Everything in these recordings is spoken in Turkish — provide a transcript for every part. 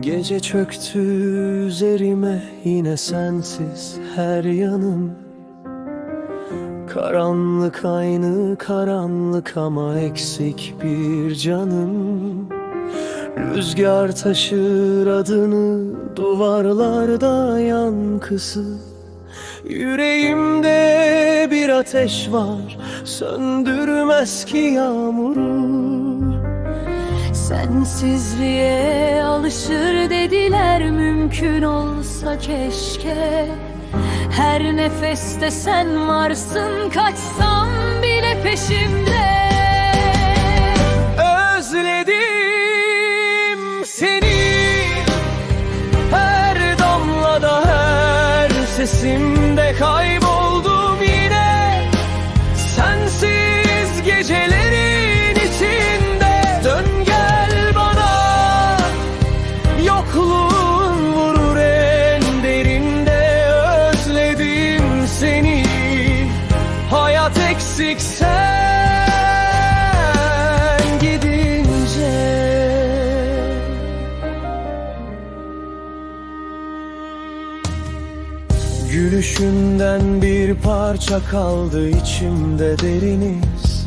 Gece çöktü üzerime yine sensiz her yanım. Karanlık aynı karanlık ama eksik bir canım. Rüzgar taşır adını duvarlarda yankısı. Yüreğimde bir ateş var söndürmez ki yağmuru Sensizliğe alışır dediler mümkün olsa keşke. Her nefeste sen varsın kaçsam bile peşimde. Özledim seni Her damlada her sesimde eksik sen gidince. Gülüşünden bir parça kaldı içimde deriniz.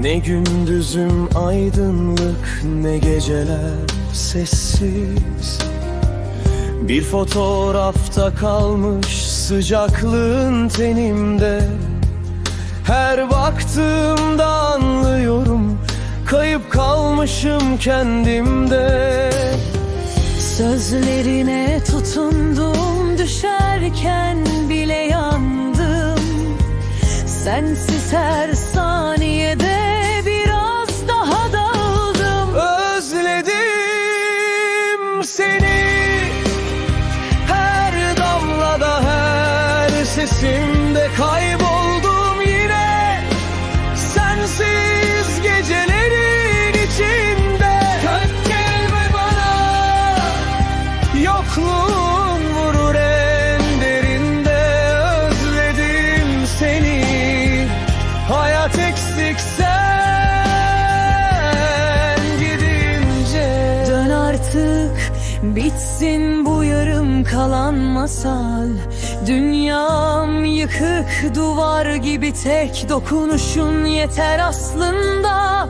Ne gündüzüm aydınlık ne geceler sessiz. Bir fotoğrafta kalmış sıcaklığın tenimde baktığımda anlıyorum Kayıp kalmışım kendimde. Sözlerine tutundum düşerken bile yandım. Sensiz her saniyede biraz daha dağıldım Özledim seni. Her damlada her sesimde bitsin bu yarım kalan masal. Dünyam yıkık duvar gibi tek dokunuşun yeter aslında.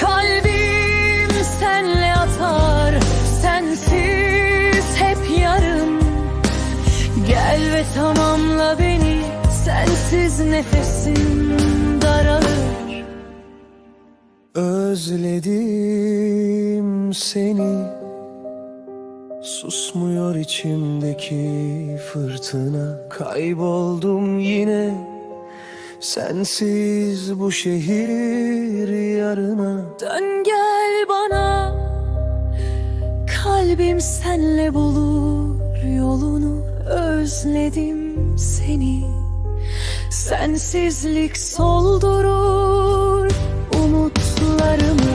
Kalbim senle atar sensiz hep yarım. Gel ve tamamla beni sensiz nefesim daralır. Özledim seni Susmuyor içimdeki fırtına. Kayboldum yine. Sensiz bu şehir yarına. Dön gel bana. Kalbim senle bulur yolunu. Özledim seni. Sensizlik soldurur umutlarımı